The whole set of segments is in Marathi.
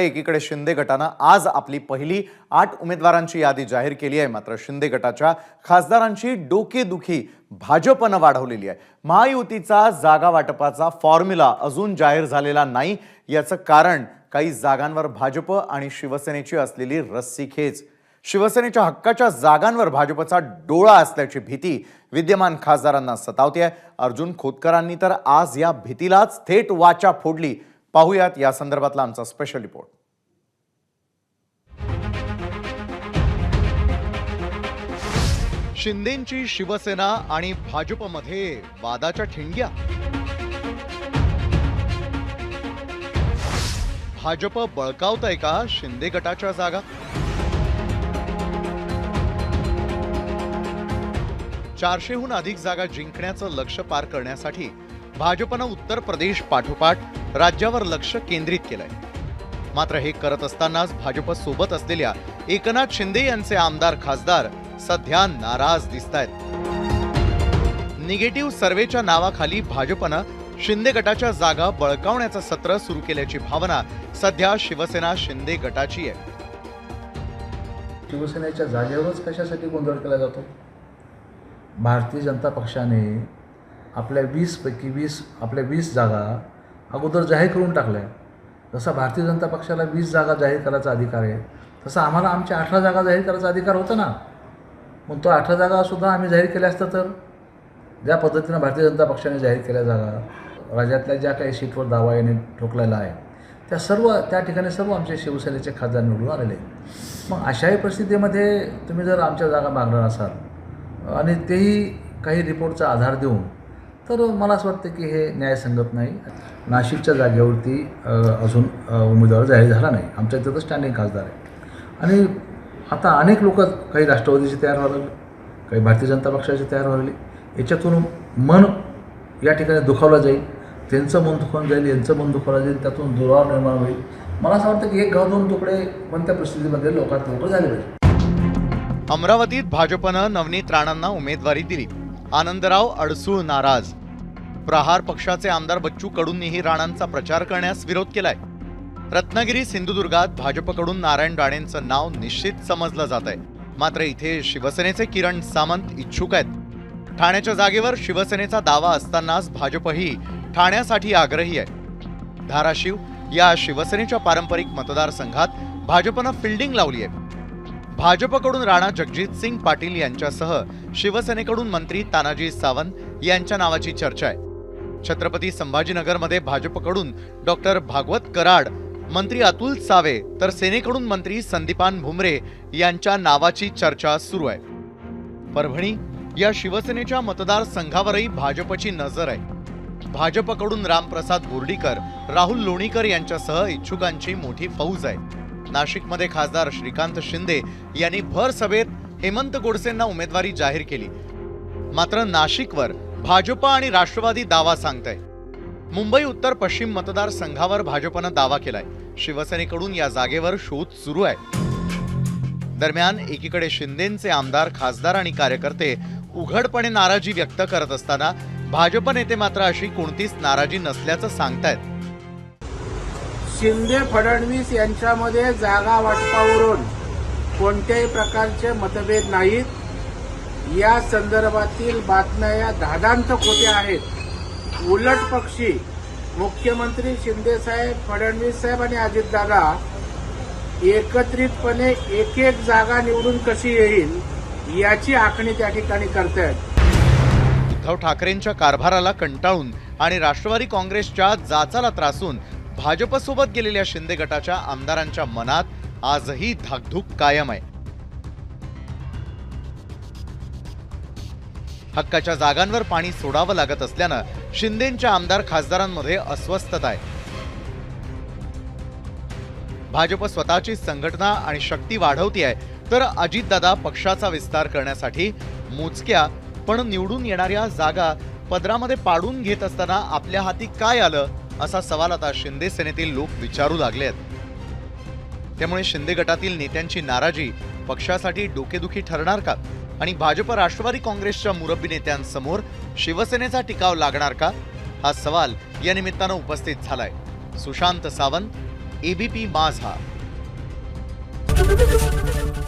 एकीकडे शिंदे गटानं आज आपली पहिली आठ उमेदवारांची यादी जाहीर केली आहे. मात्र शिंदे गटाच्या खासदारांची डोकेदुखी भाजपनं वाढवलेली आहे. महायुतीचा जागा वाटपाचा फॉर्म्युला अजून जाहीर झालेला नाही. याचं कारण काही जागांवर भाजप आणि शिवसेनेची असलेली रस्सीखेच शिवसेनेच्या हक्काच्या जागांवर भाजपचा डोळा असल्याची भीती विद्यमान खासदारांना सतावते आहे अर्जुन खोतकरांनी तर आज या भीतीलाच थेट वाचा फोडली. पाहूयात या संदर्भातला आमचा स्पेशल रिपोर्ट शिंदेची शिवसेना आणि भाजपमध्ये वादाच्या ठिणग्या. भाजप बळकावतंय का शिंदे गटाच्या जागा? चारशेहून अधिक जागा जिंकण्याचं लक्ष पार करण्यासाठी भाजपनं उत्तर प्रदेश पाठोपाठ राज्यावर लक्ष केंद्रित केलंय. मात्र हे करत असतानाच भाजप सोबत असलेल्या एकनाथ शिंदे यांचे आमदार खासदार सध्या नाराज दिसत आहेत निगेटिव्ह सर्वेच्या नावाखाली भाजपनं शिंदे गटाच्या जागा बळकावण्याचं सत्र सुरू केल्याची भावना सध्या शिवसेना शिंदे गटाची आहे. शिवसेनेच्या जागेवरच कशासाठी गोंधळ केला जातो? भारतीय जनता पक्षाने आपल्या वीसपैकी वीस आपल्या वीस जागा अगोदर जाहीर करून टाकल्या. जसा भारतीय जनता पक्षाला वीस जागा जाहीर करायचा अधिकार आहे तसा आम्हाला आमच्या अठरा जागा जाहीर करायचा अधिकार होता ना. मग तो अठरा जागासुद्धा आम्ही जाहीर केल्या असतं तर? ज्या पद्धतीनं भारतीय जनता पक्षाने जाहीर केल्या जागा राज्यातल्या ज्या काही सीटवर दावा याने ठोकलेला आहे त्या सर्व त्या ठिकाणी सर्व आमचे शिवसेनेचे खासदार निवडून आलेले आहेत. मग अशाही परिस्थितीमध्ये तुम्ही जर आमच्या जागा मागणार असाल आणि तेही काही रिपोर्टचा आधार देऊन तर मला असं वाटतं की हे न्यायसंगत नाही. नाशिकच्या जागेवरती अजून उमेदवार जाहीर झाला नाही. आमच्या इथं तर स्टँडिंग खासदार आहे. आणि आता अनेक लोक काही राष्ट्रवादीचे तयार व्हायला लागले काही भारतीय जनता पक्षाचे तयार व्हायला याच्यातून मन या ठिकाणी दुखावलं जाईल. त्यांचं मन दुखावून जाईल यांचं मन दुखावलं जाईल त्यातून दुराव निर्माण होईल. मला असं वाटतं की एक गाव दोन तुकडे कोणत्या परिस्थितीमध्ये लोकात लोक झाले पाहिजे. अमरावतीत भाजपनं नवनीत राणांना उमेदवारी दिली. आनंदराव अडसूळ नाराज. प्रहार पक्षाचे आमदार बच्चू कडूंनीही राणांचा प्रचार करण्यास विरोध केलाय. रत्नागिरी सिंधुदुर्गात भाजपकडून नारायण राणेंचं नाव निश्चित समजलं जात आहे मात्र इथे शिवसेनेचे किरण सामंत इच्छुक आहेत. ठाण्याच्या जागेवर शिवसेनेचा दावा असतानाच भाजपही ठाण्यासाठी आग्रही आहे. धाराशिव या शिवसेनेच्या पारंपरिक मतदारसंघात भाजपनं फिल्डिंग लावली आहे भाजपकडून राणा जगजित सिंग पाटील यांच्यासह शिवसेनेकडून मंत्री तानाजी सावंत यांच्या नावाची चर्चा आहे. छत्रपती संभाजीनगरमध्ये भाजपकडून डॉक्टर भागवत कराड मंत्री अतुल सावे तर सेनेकडून मंत्री संदीपान भुमरे यांच्या नावाची चर्चा सुरू आहे. परभणी या शिवसेनेच्या मतदारसंघावरही भाजपची नजर आहे. भाजपकडून रामप्रसाद बोर्डीकर राहुल लोणीकर यांच्यासह इच्छुकांची मोठी फौज आहे. नाशिकमध्ये खासदार श्रीकांत शिंदे यांनी भर सभेत हेमंत गोडसेंना उमेदवारी जाहीर केली. मात्र नाशिकवर भाजपा आणि राष्ट्रवादी दावा सांगताय. मुंबई उत्तर पश्चिम मतदारसंघावर भाजपनं दावा केलाय. शिवसेनेकडून या जागेवर शोध सुरू आहे. दरम्यान एकीकडे शिंदेचे आमदार खासदार आणि कार्यकर्ते उघडपणे नाराजी व्यक्त करत असताना भाजप नेते मात्र अशी कोणतीच नाराजी नसल्याचं सांगतायत. शिंदे फडणवीस यांच्यामध्ये जागा वाटपावरून कोणत्याही प्रकारचे मतभेद नाहीत. या संदर्भातील बातम्या या धादांत खोट्या आहेत. उलट पक्षी मुख्यमंत्री शिंदे साहेब फडणवीस साहेब आणि अजितदादा एकत्रितपणे एक एक जागा निवडून कशी येईल याची आखणी त्या ठिकाणी करतायत. उद्धव ठाकरेंच्या कारभाराला कंटाळून आणि राष्ट्रवादी काँग्रेसच्या जाचाला त्रासून भाजपसोबत गेलेल्या शिंदे गटाच्या आमदारांच्या मनात आजही धाकधूक कायम आहे. हक्काच्या जागांवर पाणी सोडावं लागत असल्यानं शिंदेच्या आमदार खासदारांमध्ये अस्वस्थता आहे. भाजप स्वतःची संघटना आणि शक्ती वाढवती आहे तर अजितदादा पक्षाचा विस्तार करण्यासाठी मोजक्या पण निवडून येणाऱ्या जागा पदरामध्ये पाडून घेत असताना आपल्या हाती काय आलं? असा सवाल आता शिंदे सेनेतील लोक विचारू लागले आहेत. त्यामुळे शिंदे गटातील नेत्यांची नाराजी पक्षासाठी डोकेदुखी ठरणार का? आणि भाजप राष्ट्रवादी काँग्रेसच्या मुरब्बी नेत्यांसमोर शिवसेनेचा टिकाव लागणार का? हा सवाल या निमित्तानं उपस्थित झालाय. सुशांत सावंत एबीपी माझा.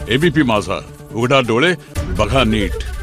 एबीपी माझा. उघडा डोळे बघा नीट.